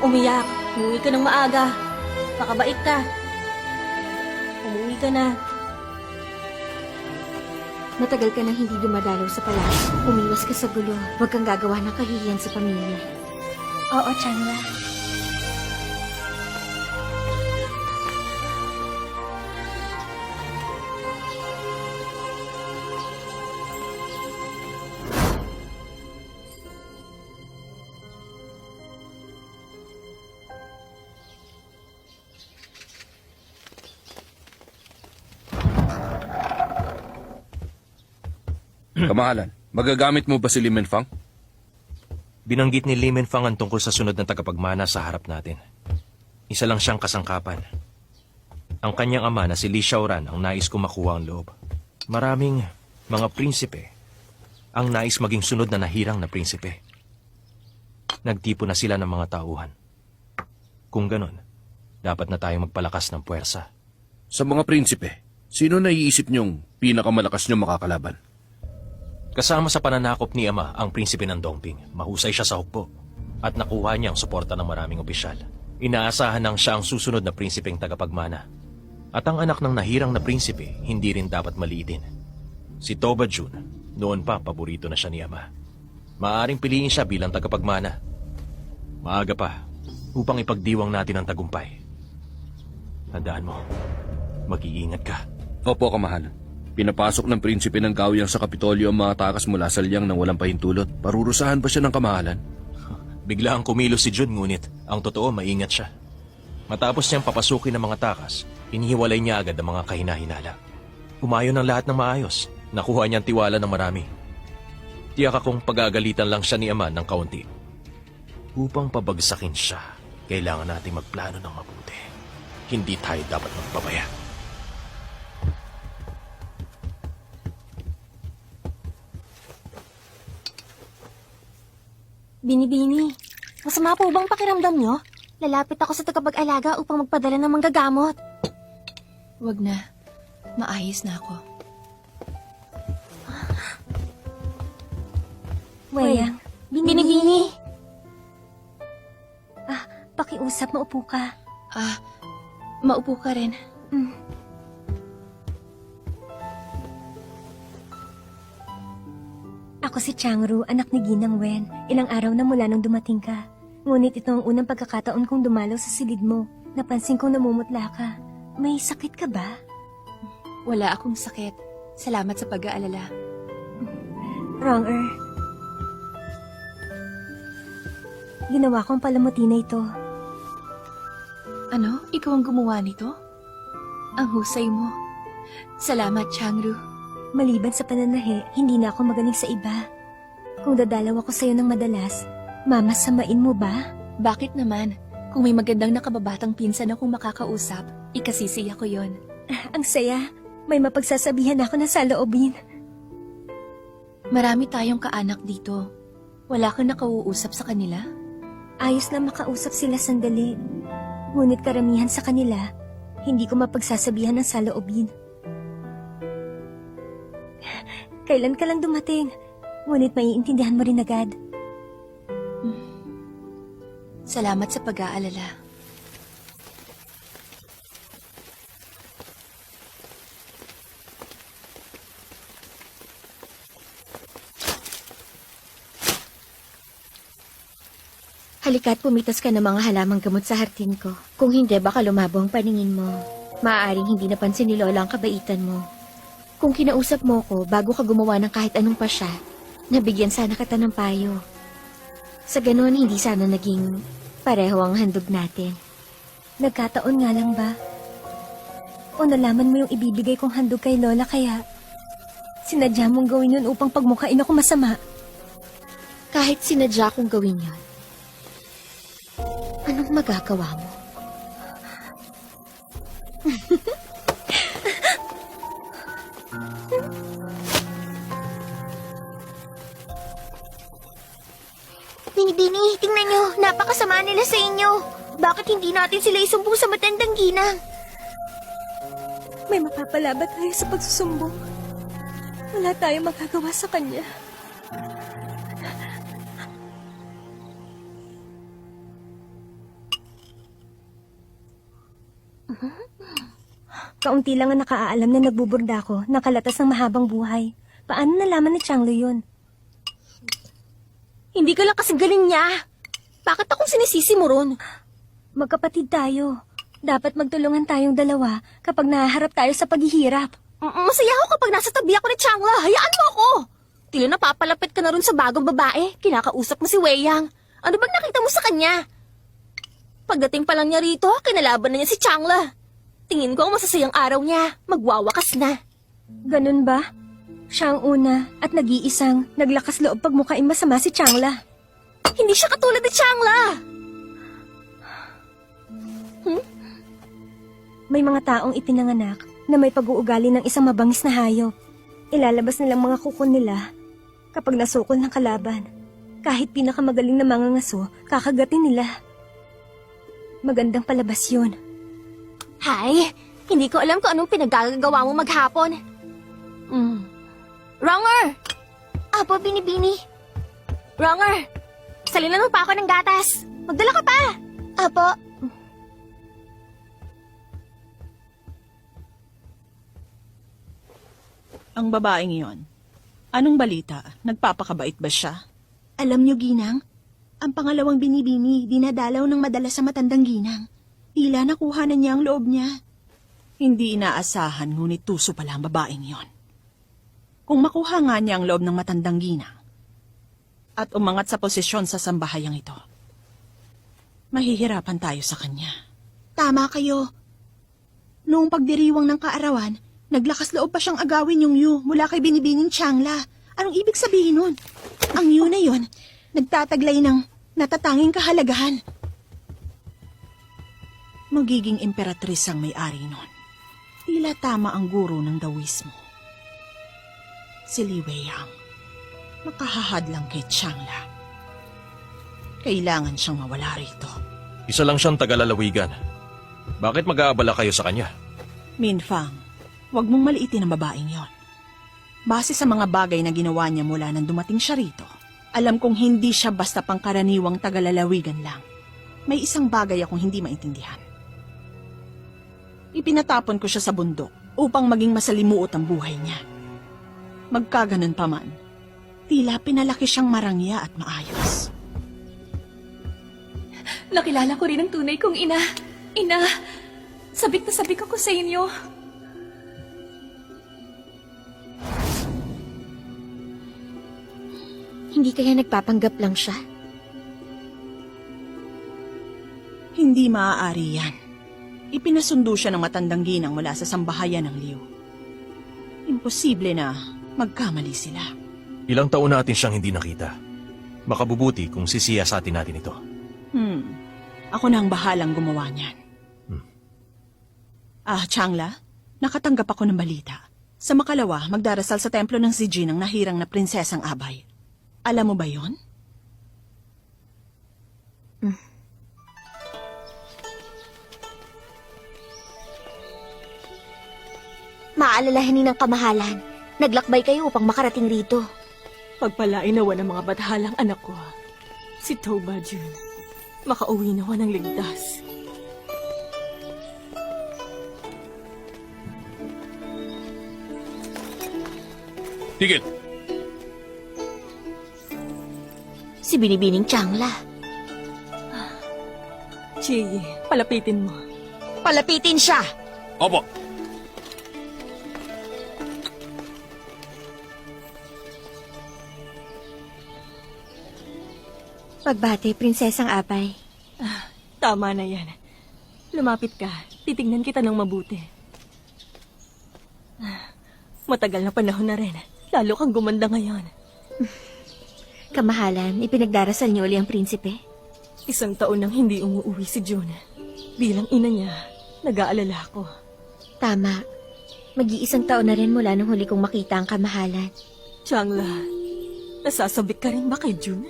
nang umiyak. Umuwi ka ng maaga. Pakabait ka. Umuwi ka na. Matagal ka nang hindi dumadalaw sa palasyo. Umiwas ka sa gulo. Huwag kang gagawa ng kahihiyan sa pamilya. Oo, Chandra. Kamahalan, magagamit mo ba si Limen Fang? Binanggit ni Limen Fang ang tungkol sa sunod na tagapagmana sa harap natin. Isa lang siyang kasangkapan. Ang kanyang ama na si Li Xiaoran ang nais ko makuha ang loob. Maraming mga prinsipe ang nais maging sunod na nahirang na prinsipe. Nagtipo na sila ng mga tauhan. Kung ganon, dapat na tayong magpalakas ng puwersa. Sa mga prinsipe, sino naiisip niyong pinakamalakas niyo makakalaban? Kasama sa pananakop ni Ama ang prinsipe ng Dongping. Mahusay siya sa hukbo. At nakuha niya ang suporta ng maraming opisyal. Inaasahan nang siya ang susunod na prinsipeng tagapagmana. At ang anak ng nahirang na prinsipe, hindi rin dapat maliitin. Si Toba Jun, noon pa paborito na siya ni Ama. Maaring piliin siya bilang tagapagmana. Maaga pa, upang ipagdiwang natin ang tagumpay. Tandaan mo, mag-iingat ka. Opo, kamahalan. Pinapasok ng prinsipe ng Gaoyang sa Kapitolyo ang mga takas mula sa liyang ng walang pahintulot. Parurusahan ba siya ng kamahalan? Bigla ang kumilos si Jun ngunit ang totoo maingat siya. Matapos niyang papasukin ng mga takas, inihiwalay niya agad ang mga kahinahinala. Umayon ang lahat ng maayos. Nakuha niyang tiwala ng marami. Tiyak akong pagagalitan lang siya ni Ama ng kaunti. Upang pabagsakin siya, kailangan nating magplano ng mabuti. Hindi tayo dapat magpabaya. Binibini, masama po bang pakiramdam nyo? Lalapit ako sa tagapag-alaga upang magpadala ng manggagamot. Wag na. Maayos na ako. Wayang, binibini. Ah, pakiusap, maupo ka. Ah, maupo ka rin. Ako si Changru, anak ni Ginang Wen. Ilang araw na mula nung dumating ka. Ngunit ito ang unang pagkakataon kong dumalaw sa silid mo. Napansin kong namumutla ka. May sakit ka ba? Wala akong sakit. Salamat sa pag-aalala. Wronger. Ginawa kong palamuti na ito. Ano? Ikaw ang gumawa nito? Ang husay mo. Salamat, Changru. Maliban sa pananahe, hindi na ako magaling sa iba. Kung dadalaw ako sa'yo ng madalas, mamasamain mo ba? Bakit naman? Kung may magandang nakababatang pinsan akong makakausap, ikasisiya ko yon. Ang saya. May mapagsasabihan ako na saloobin. Marami tayong kaanak dito. Wala kang nakauusap sa kanila? Ayos na makausap sila sandali. Ngunit karamihan sa kanila, hindi ko mapagsasabihan ng saloobin. Kailan ka lang dumating? Ngunit maiintindihan mo rin agad. Salamat sa pag-aalala. Halika't pumitas ka ng mga halamang gamot sa hartin ko. Kung hindi, baka lumabo ang paningin mo. Maaaring hindi napansin ni Lola ang kabaitan mo. Kung kinausap mo ko bago ka gumawa ng kahit anong pasya, nabigyan sana kita ng payo. Sa ganun, hindi sana naging pareho ang handog natin. Nagkataon nga lang ba? O nalaman mo yung ibibigay kong handog kay Lola kaya sinadya mong gawin yun upang pagmukain ako masama? Kahit sinadya kong gawin yun, Anong magagawa mo? Dinidini, tingnan nyo. Napakasama nila sa inyo. Bakit hindi natin sila isumbong sa matandang ginang? May mapapala ba tayo sa pagsusumbong? Wala tayong magagawa sa kanya. Kaunti lang ang nakaalam na nagbuburda ako ng kalatas ng mahabang buhay. Paano nalaman ni Changlo yun? Hindi ka lang kasing galing niya. Bakit akong sinisisi mo ron? Magkapatid tayo. Dapat magtulungan tayong dalawa kapag nahaharap tayo sa paghihirap. M- Masaya ako kapag nasa tabi ako ni Changla. Hayaan mo ako. Tila napapalapit ka na ron sa bagong babae. Kinakausap mo si Weiyang. Ano bang nakita mo sa kanya? Pagdating pa lang niya rito, kinalaban na niya si Changla. Tingin ko ang masasayang araw niya. Magwawakas na. Ganun ba? Siya ang una at nag-iisang naglakas loob pagmukain masama si Changla. Hindi siya katulad ni Changla. May mga taong ipinanganak na may pag-uugali ng isang mabangis na hayop. Ilalabas nilang mga kuko nila kapag nasukol ng kalaban. Kahit pinakamagaling na mga ngaso, kakagatin nila. Magandang palabas yun. Hay, hindi ko alam kung anong pinagagagawa mo maghapon. Mm. Wronger! Apo, Binibini. Wronger! Salinan mo pa ako ng gatas. Magdala ka pa! Apo, Ang babaeng iyon. Anong balita? Nagpapakabait ba siya? alam niyo, Ginang, ang pangalawang binibini dinadalaw ng madalas sa matandang Ginang. Tila nakuha na niya ang loob niya. Hindi inaasahan ngunit tuso pala ang babaeng iyon. Kung makuha nga niya ang loob ng matandang ginang at umangat sa posisyon sa sambahayang ito, mahihirapan tayo sa kanya. Tama kayo. Noong pagdiriwang ng kaarawan, naglakas loob pa siyang agawin yung Yu mula kay Binibining Changla. Anong ibig sabihin nun? Ang Yu na yon, nagtataglay ng natatanging kahalagahan. Magiging imperatris ang may-ari nun. Tila tama ang guro ng Dawismo. Si Li Weiyang. Makahahad lang kay Changla. Kailangan siyang mawala rito. Isa lang siyang tagalalawigan. Bakit mag-aabala kayo sa kanya? Minfang, huwag mong maliitin ang babaeng yon. Base sa mga bagay na ginawa niya mula nang dumating siya rito, alam kong hindi siya basta pangkaraniwang tagalalawigan lang. May isang bagay akong hindi maintindihan. Ipinatapon ko siya sa bundok upang maging masalimuot ang buhay niya. Magkaganon pa man, tila pinalaki siyang marangya at maayos. Nakilala ko rin ang tunay kong ina. Ina, sabik na sabik ako sa inyo. Hindi kaya nagpapanggap lang siya? Hindi maaari yan. Ipinasundo siya ng matandang ginang mula sa sambahayan ng Liu. Imposible na magkamali sila. Ilang taon natin siyang hindi nakita. Makabubuti kung sisiyasatin natin ito. Hmm. Ako na ang bahalang gumawa niyan. Hmm. Ah, Changla, nakatanggap ako ng balita. Sa makalawa, magdarasal sa templo ng si Jin ang nahirang na prinsesang Abay. Alam mo ba yon? Maalalahanin ng kamahalan. Naglakbay kayo upang makarating rito. Pagpalain nawa ng mga batahalang anak ko. Si Toba Jun. Makauwi nawa ng ligtas. Tigil! Si Binibining Changla. Chi, palapitin mo. Palapitin siya! Opo! Pagbate, Prinsesang Apay. Tama na yan. Lumapit ka. Titignan kita ng mabuti. Matagal na panahon na rin. Lalo kang gumanda ngayon. Kamahalan, ipinagdarasal niyo uli ang prinsipe. Isang taon nang hindi umuwi si June. Bilang ina niya, nag-aalala ako. Tama. Mag-iisang taon na rin mula nung huli kong makita ang kamahalan. Changla, nasasabik ka rin ba kay June?